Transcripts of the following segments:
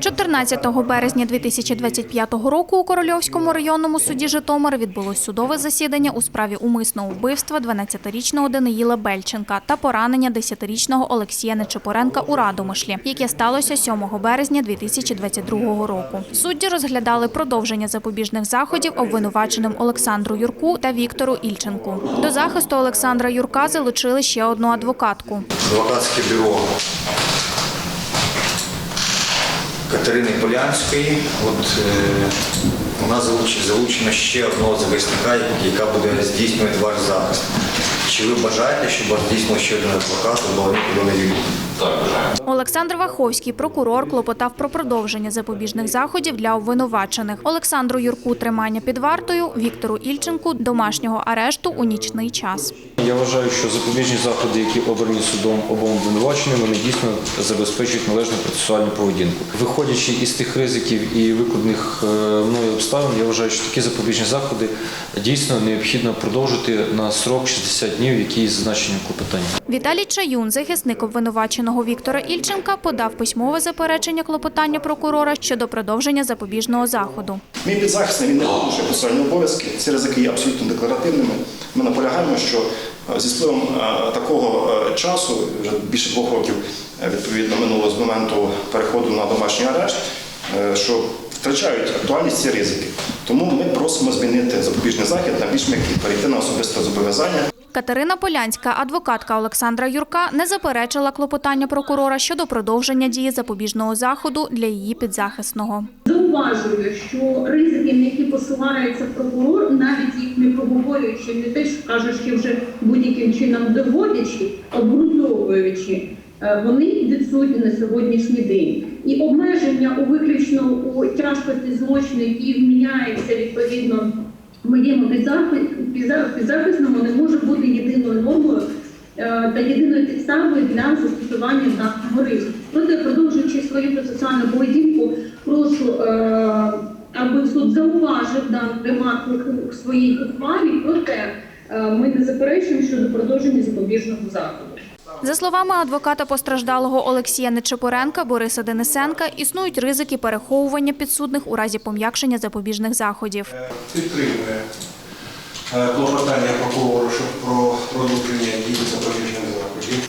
14 березня 2025 року у Корольовському районному суді Житомира відбулось судове засідання у справі умисного вбивства 12-річного Даниїла Бельченка та поранення 10-річного Олексія Нечепоренка у Радомишлі, яке сталося 7 березня 2022 року. Судді розглядали продовження запобіжних заходів обвинуваченим Олександру Юрку та Віктору Ільченку. До захисту Олександра Юрка залучили ще одну адвокатку. адвокатське бюро Катерини Полянської. От, е, у нас залуч- залучено ще одного захисника, яка буде здійснювати ваш захист. Чи ви бажаєте, щоб вас здійснив ще один адвокат у Балані Юрій? Олександр Ваховський, прокурор, клопотав про продовження запобіжних заходів для обвинувачених. Олександру Юрку тримання під вартою, Віктору Ільченку домашнього арешту у нічний час. Я вважаю, що запобіжні заходи, які обрані судом обом обвинуваченим, вони дійсно забезпечують належну процесуальну поведінку. Виходячи із тих ризиків і викладених е, мною обставин, я вважаю, що такі запобіжні заходи дійсно необхідно продовжити на срок 60 днів, який зазначені в клопотанні. Віталій Чаюн, захисник обвинуваченого Віктора Ільченка, подав письмове заперечення клопотання прокурора щодо продовження запобіжного заходу. Мій підзахисний він не порушує процесуальні обов'язки. Ці ризики є абсолютно декларативними. Ми наполягаємо, що зі спливом е, такого е, часу, вже більше двох років е, відповідно минуло з моменту переходу на домашній арешт, е, що втрачають актуальність ці ризики. Тому ми просимо змінити запобіжний захід на більш м'який, перейти на особисте зобов'язання. Катерина Полянська, адвокатка Олександра Юрка, не заперечила клопотання прокурора щодо продовження дії запобіжного заходу для її підзахисного. Зауважую, що ризики, на які посилається прокурор, навіть їх не проговорюючи, не те, що кажучи вже будь-яким чином доводячи, обґрунтовуючи, е, вони відсутні на сьогоднішній день. І обмеження у виключно у тяжкості злочину, які вміняється відповідно моєму підзахи- підзахисному, не може бути єдиною нормою е, та єдиною підставою для застосування даного ризику. Проте, продовжуючи свою процесуальну поведінку, прошу, е, аби суд зауважив дану ремарку у своїй ухвалі, проте е, ми не заперечуємо щодо продовження запобіжного заходу. За словами адвоката постраждалого Олексія Нечепоренка Бориса Денисенка, існують ризики переховування підсудних у разі пом'якшення запобіжних заходів. підтримує е, клопотання прокурора про продовження дії запобіжних заходів.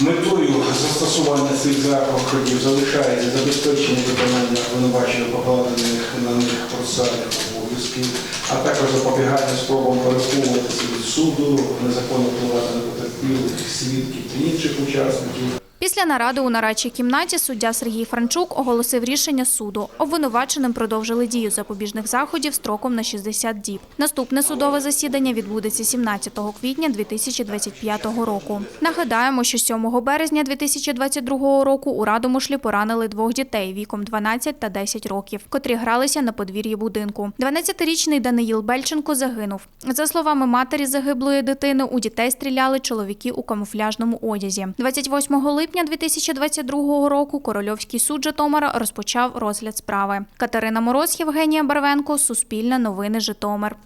Метою застосування цих заходів залишається забезпечення виконання обвинувачення покладених на них процесуальних обов'язків, а також запобігання спробам переховуватися від суду, незаконно впливати на потерпілих, свідків та інших учасників. Після наради у нарадчій кімнаті суддя Сергій Франчук оголосив рішення суду. Обвинуваченим продовжили дію запобіжних заходів строком на 60 діб. Наступне судове засідання відбудеться 17 квітня 2025 року. Нагадаємо, що 7 березня 2022 року у Радомишлі поранили двох дітей віком 12 та 10 років, котрі гралися на подвір'ї будинку. 12-річний Даниїл Бельченко загинув. За словами матері загиблої дитини, у дітей стріляли чоловіки у камуфляжному одязі. 28 липня 2022 року Корольовський суд Житомира розпочав розгляд справи. Катерина Мороз, Євгенія Барвенко, Суспільне новини Житомир.